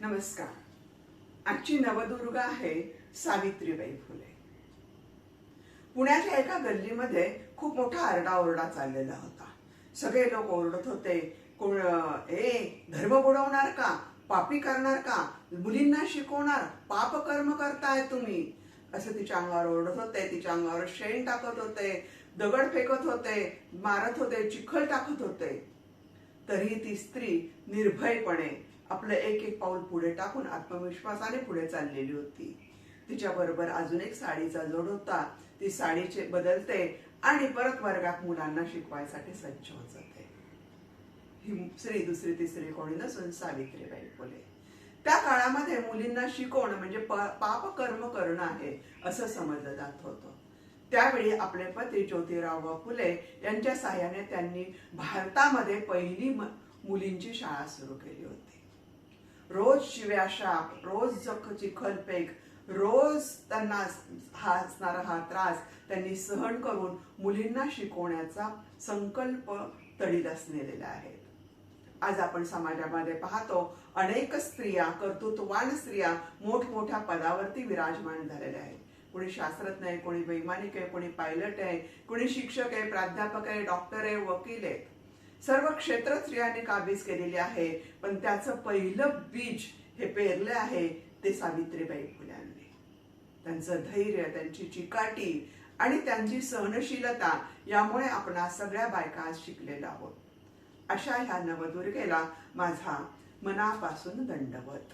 नमस्कार. आजची नवदुर्गा आहे सावित्रीबाई फुले. पुण्याच्या एका गल्लीमध्ये खूप मोठा आरडाओरडा चाललेला होता. सगळे लोक ओरडत होते कोण ए धर्म बुडवणार का? पापी करणार का? मुलींना शिकवणार? पाप कर्म करताय तुम्ही. असं तिच्या अंगावर ओरडत होते तिच्या अंगावर शेण टाकत होते दगड फेकत होते मारत होते चिखल टाकत होते. तरीही ती स्त्री निर्भयपणे आपलं एक एक पाऊल पुढे टाकून आत्मविश्वासाने पुढे चाललेली होती. तिच्या बरोबर अजून एक साडीचा जोड होता. ती साडीचे बदलते आणि परत वर्गात मुलांना शिकवायसाठी सज्ज होत जाते. ही स्त्री दुसरी तिसरी कोणी नसून सावित्रीबाई फुले. त्या काळामध्ये मुलींना शिकवणं म्हणजे प- पाप कर्म करणं आहे असं समजलं जात होतं. त्यावेळी आपले पती ज्योतिराव फुले यांच्या सहाय्याने त्यांनी भारतामध्ये पहिली मुलींची शाळा सुरू केली होती. रोज शिव्या शाप रोज जख चिखलपेक रोज त्यांना हा असणारा हा त्रास त्यांनी सहन करून मुलींना शिकवण्याचा संकल्प तडीलाच नेलेला आहे आज आपण समाजामध्ये पाहतो अनेक स्त्रिया कर्तृत्ववान स्त्रिया मोठमोठ्या पदावरती विराजमान झालेल्या आहेत. कोणी शास्त्रज्ञ आहे कोणी वैमानिक आहे कोणी पायलट आहे कोणी शिक्षक आहे प्राध्यापक आहे डॉक्टर आहे वकील आहे. सर्व क्षेत्र स्त्रियांनी काबीज केलेली आहे पण त्याचं पहिलं बीज हे पेरले आहे ते सावित्रीबाई फुल्यांनी. त्यांचं धैर्य त्यांची चिकाटी आणि त्यांची सहनशीलता यामुळे आपण सगळ्या बायका आज शिकलेल्या आहोत. अशा ह्या नवदुर्गेला माझा मनापासून दंडवत.